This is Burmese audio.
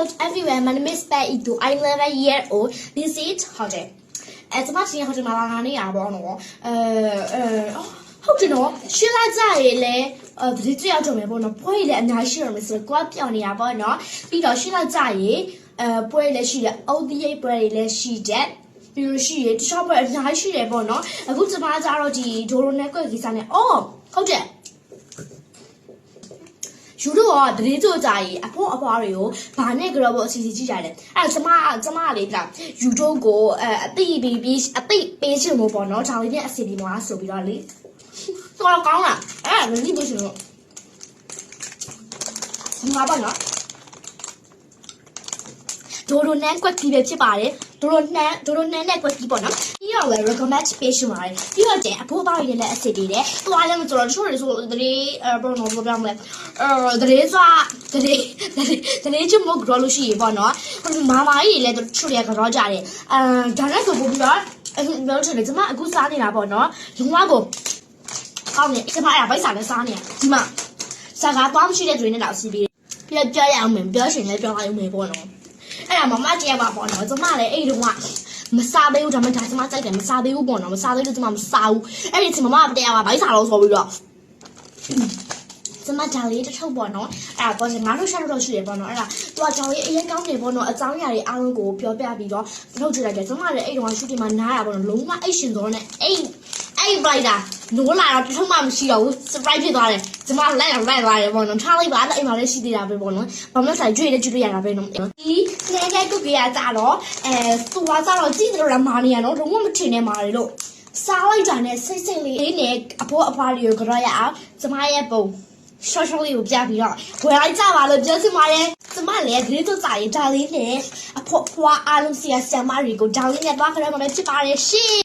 everywhere. My name is Beto. I'm 11 year old. This is ဟုတ်တယ်။အဲကျွန်မချင်းဟိုဒီမှာလာငါနေရပါတော့။အဲအဲဟုတ်တယ်နော်။ရှင်းလာကြရေလေအဲဒီကြရောက်တော့မယ်ပေါ့နော်။ပွဲလေအများရှိရမယ်ဆိုတော့ကိုကပြောင်းနေရပါတော့။ပြီးတော့ရှင်းလာကြရေအဲပွဲလည်းရှိတယ်။အုတ်တိရိတ်ပွဲတွေလည်းရှိတယ်။ပြီးလို့ရှိရတခြားပွဲအများကြီးရှိတယ်ပေါ့နော်။အခုကျွန်မကြတော့ဒီဒိုရိုနဲ့ကွက်ကြီးစားနေ။အော်ဟုတ်တယ်။ ယူတော့ကတရေကြိုကြကြီးအဖေါ်အဖွားတွေကိုဘာနဲ့ကြောဘောအစီအစီကြည့်ကြတယ်အဲ့ဒါကျမကျမလေးကယူတော့ကိုအဲအသိပြီးပြီးအသိပေးချင်လို့ပေါ့နော်ဒါလေးနဲ့အစီအပြီးမလားဆိုပြီးတော့လေတော်ကောင်းလားအဲ့ဒါလည်းပြီးရှင်လို့ငါပါနော် ဒိုရိုနန်ကွက်ကြီးပဲဖြစ်ပါတယ်ဒိုရိုနန်ဒိုရိုနန်နဲ့ကွက်ကြီးပေါ့နော်ပြီးတော့လည်း recommend ပေးရှင်ပါတယ်ပြီးတော့တဲ့အဖိုးပါရည်လည်းအစစ်တွေတယ်သွားလည်းမတော်ချို့ရဆိုတရေအဲဘယ်လိုပြောမလဲအဲတရေစွာတရေတရေချမဂရလို့ရှိရပေါ့နော်မာမာကြီးတွေလည်းချို့ရကြောကြတယ်အဲဒါနဲ့ဆိုပို့ပြီးတော့အဲပြောချင်တယ်ကျမအခုစားနေတာပေါ့နော်လုံးဝကိုကောင်းတယ်ကျမအဲ့ဒါဗိုက်စားလည်းစားနေဒီမှာစားကားသွားမရှိတဲ့တွေနဲ့တော့စီးပြီးပြပြောရအောင်မယ်ပြောရှင်လည်းပြောရအောင်မယ်ပေါ့နော် အဲ့ဒါမမတရားပါပေါ့နော်ကျမလည်းအဲ့ဒီတော့မစားသေးဘူးဒါမှဒါကျမစိုက်တယ်မစားသေးဘူးပေါ့နော်မစားသေးလို့ကျမမစားဘူးအဲ့ဒီကျမမတရားပါဘိုက်စားလို့ဆိုပြီးတော့ကျမဒါလေးတစ်ထုပ်ပေါ့နော်အဲ့ဒါပေါ့ငါတို့ရှာတော့ရှိရပေါ့နော်အဲ့ဒါသူကကြောင်လေးအရင်ကောင်းနေပေါ့နော်အကြောင်းအရာတွေအားလုံးကိုပြောပြပြီးတော့ထုတ်ကြည့်လိုက်တယ်ကျမလည်းအဲ့တော့ရှူတင်မှာနားရပေါ့နော်လုံးဝအိတ်ရှင်စောနဲ့အိတ်အဲ့ဘလိုက်တာနိုးလာတော့တစ်ထုပ်မှမရှိတော့ဘူး surprise ဖြစ်သွားတယ်ကျမလိုက်အောင်လိုက်သွားတယ်ပေါ့နော်ထားလိုက်ပါအဲ့အိမ်မှာလည်းရှိသေးတာပဲပေါ့နော်ဘာမှဆိုင်ကြွေးလည်းကြွေးရတာပဲနော်ဒီ ငယ်ငယ်ကုတ်ကြီးကကြတော့အဲသူကကြတော့ကြည့်တယ်လို့မာနေရနော်လုံးဝမထင်နဲ့မာတယ်လို့စားလိုက်တာနဲ့စိတ်စိတ်လေးနဲ့အဖိုးအဖွားတွေကိုကြောရအောင်ကျမရဲ့ပုံရှော့ရှော့လေးကိုပြပြီးတော့ဝယ်လိုက်ကြပါလို့ပြောချင်ပါတယ်။ကျမလည်းဒီလိုဆိုစာရေးဒါလေးနဲ့အဖို့ဖွားအားလုံးစီယာဆရာမတွေကိုဒါလေးနဲ့တွားခရမှာပဲဖြစ်ပါတယ်ရှင်